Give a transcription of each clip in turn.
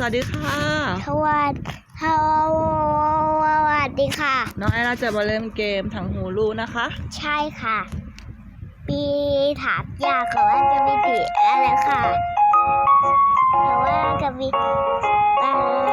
สวัสดีค่ะสวัสดีสวัสดีค่ะ น้องไอราจะมาเล่นเกมถังหูรูนะคะ ใช่ค่ะ ปีถามยากค่ะว่าจะมีผีอะไรค่ะแต่ว่าจะมีเอ่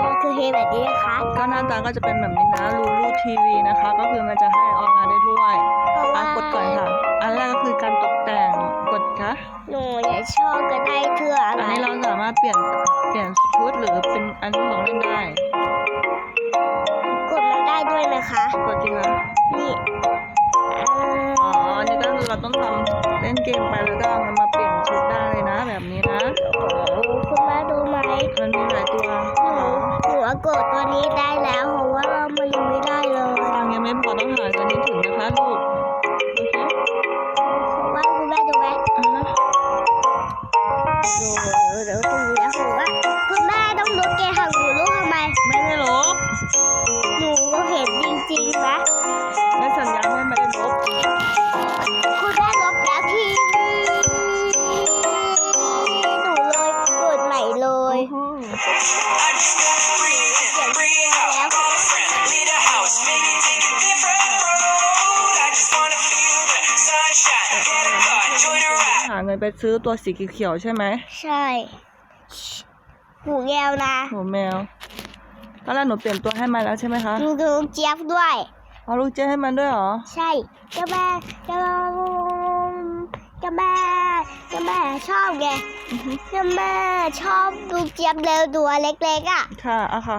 อคือเพลงแบบนี้นะคะ ก็หน้าตาก็จะเป็นแบบนี้นะรูรูทีวีนะคะ ก็คือมันจะให้ออนไลน์ได้ด้วยเพราะอะว่ากดก่อนค่ะ อันแรกก็คือการตกแต่งกด ค่ะหนูอยากชอบก็ได้เทื่ออะอันไรนี้เราสามารถเปลี่ยนเปลี่ยนชุดหรือเป็นอันที่ของเล่นได้ กดมาได้ด้วยนะคะ กดจริงคะนี่เอ่อ๋อออันนี้ก็คือเราต้องทำเล่นเกมไปแล้วก็เอามันมาเปลี่ยนชุดได้เลยนะ แบบนี้นะคุณแม่ดูไหมมันมีหลายตัวหนูหนูว่ากดตัวนี้ได้แล้วเพราะว่ามันยังไม่ได้เลยฟังยังไม่พอต้องหาตัวนี้ถึงนะคะลูก ดู ซื้อตัวสีเขียวๆใช่ไหมใช่หูแงวนะหัวแมวตอนแรกหนูเปลี่ยนตัวให้มันแล้วใช่ไหมคะหนูดูเจี๊ยบด้วยเอาลูกเจ๊ให้มันด้วยเหรอใช่เจ้าแม่เจ้าเจ้าแม่เจ้าแม่ชอบไงอือฮึเจ้าแม่ชอบดูเจี๊ยบเร็วตัวเล็กๆอะค่ะอะค่ะ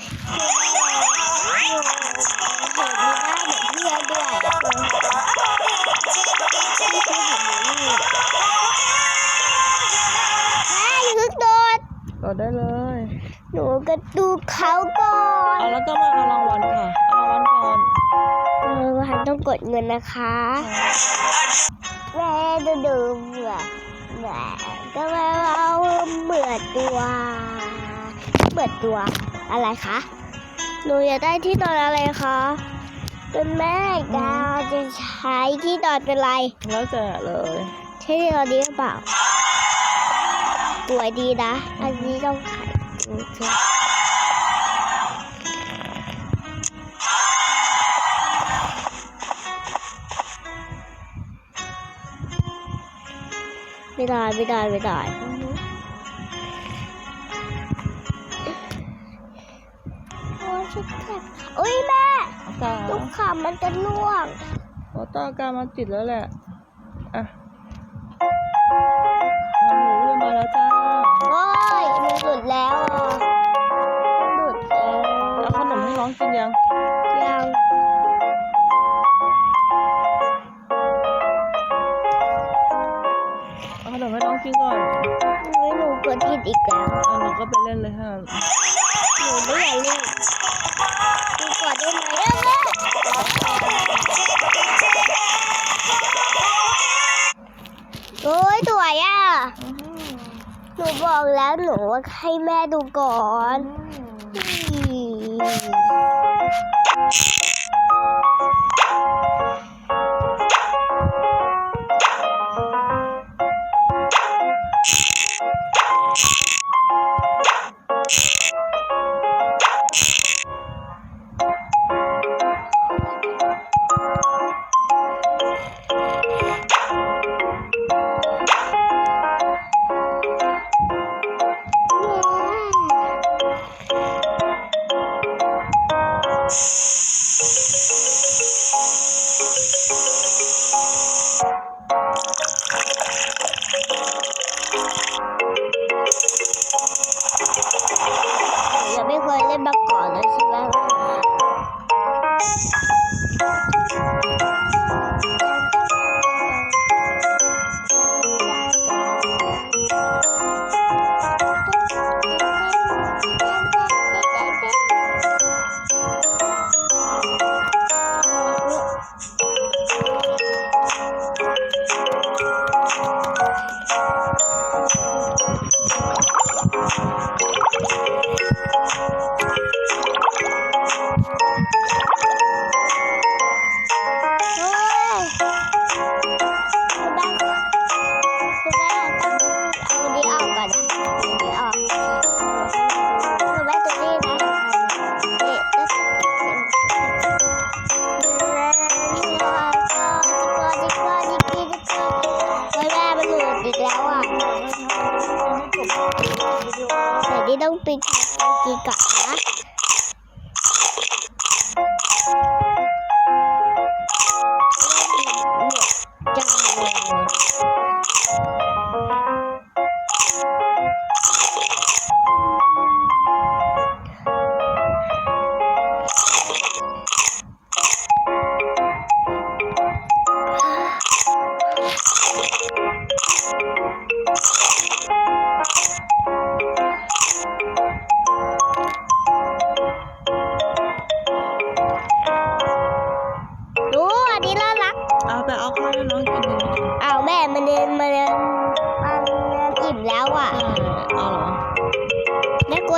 เห็นมีหน้าเหมือนเพื่อนด้วยนี่คือเห็นนี่แม่อย่าเพิ่งโดดต่อได้เลย หนูก็ดูเขาก่อนเอาแล้วก็มาเอารางวัลค่ะ เอารางวัลก่อนเออหันต้องกดเงินนะคะแม่ดูดูเบื่อแม่ก็แม่เอาเบื่อตัว เบื่อตัว อะไรคะ หนูอยากได้ที่นอนอะไรคะเป็นแม่ดาวจะใช้ที่นอนเป็นไร แล้วแต่เลย ใช่ที่นอนนี้หรือเปล่าสวยดีนะ อันนี้ต้องขายจริงๆไม่ได้ไม่ได้ไม่ได้ ทุกแถบอุ้ยแม่ตาลูกขามันจะล่วงโอตาอาการมันติดแล้วแหละ อะหนูลงมาแล้วจ้าโอ้ยมันหลุดแล้วหลุดแล้วแล้วขนมให้น้องกินยัง ยังเอาขนมให้น้องกินก่อนไม่หนูกดผิดอีกแล้วเอาหนูก็ไปเล่นเลยฮะหนูไม่อยากเล่น นูบอกแล้วหนูว่าให้แม่ดูก่อน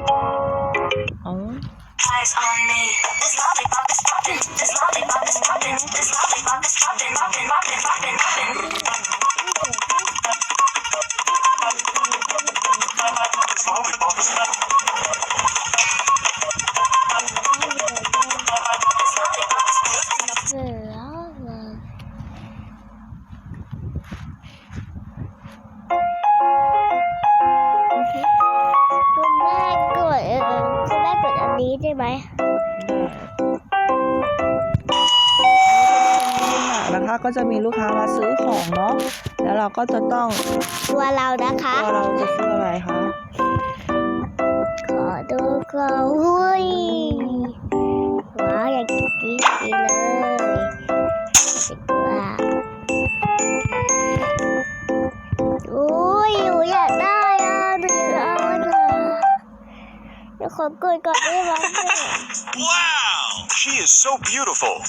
what? Oh. ไหมนะคะก็จะมีลูกค้ามาซื้อของเนาะแล้วเราก็จะต้องตัวเรานะคะตัวเราจะซื้ออะไรคะขอดูก่อนอุ้ยว้าวอยากกินดีเลย Wow! She is so beautiful.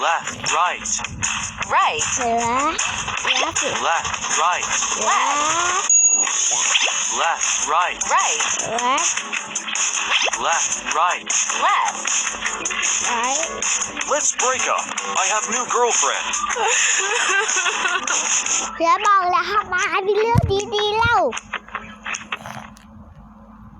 Left, right. Right. Left, Left, right. Left. Left, right. Right. Left, right. Left. Let's break up. I have new girlfriend. เสือบอกแล้วครับมามีเรื่องดีๆเล่า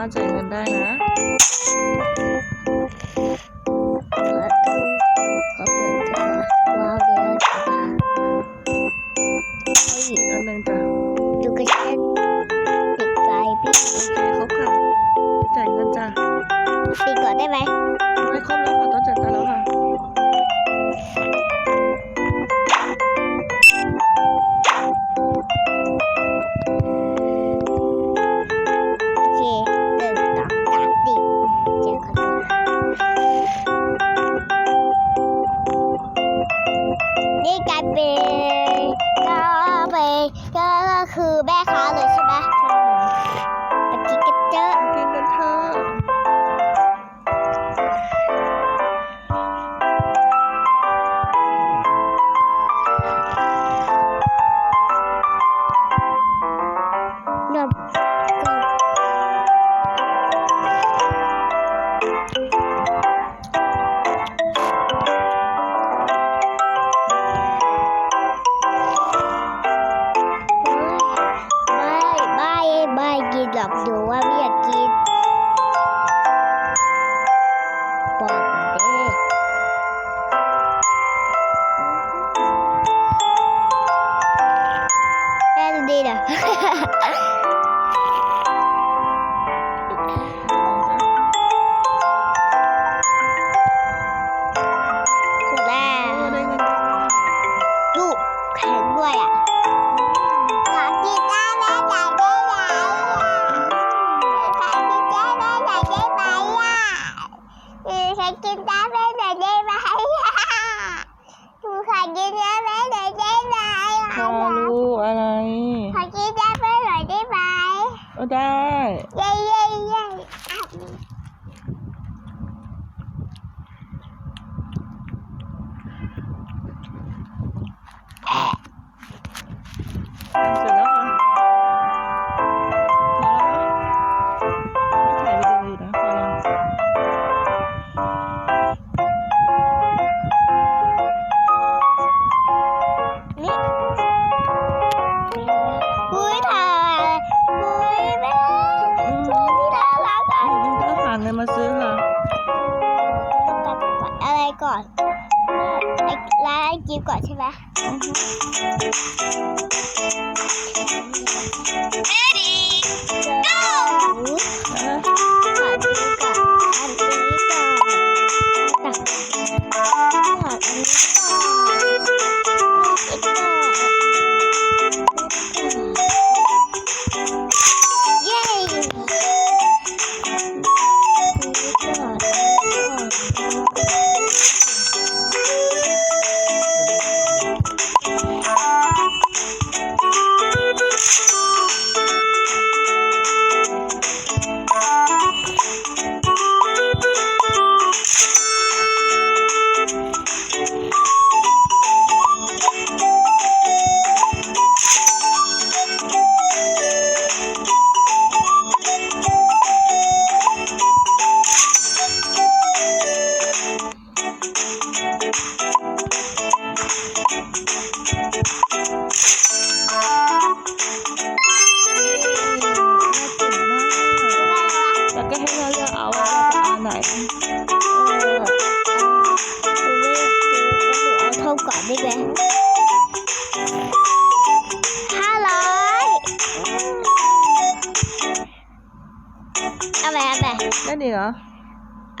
ารถจ่ายเงินได้นะ Ha ha ha! 对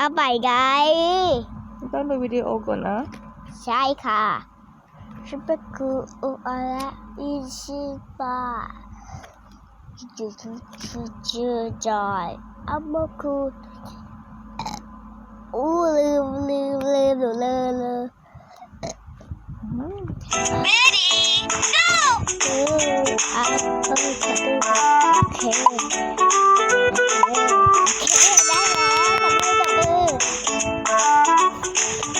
เอาไปไงต้องดูวิดีโอก่อนนะ ใช่ค่ะฉันเป็นคืออะไะอีสิบาจุดจุดจุดจอยเอามาคืออู้ลืมลืมลืมหนูเลยเลย Ready go อู้อะโอเคโอเค Thank you.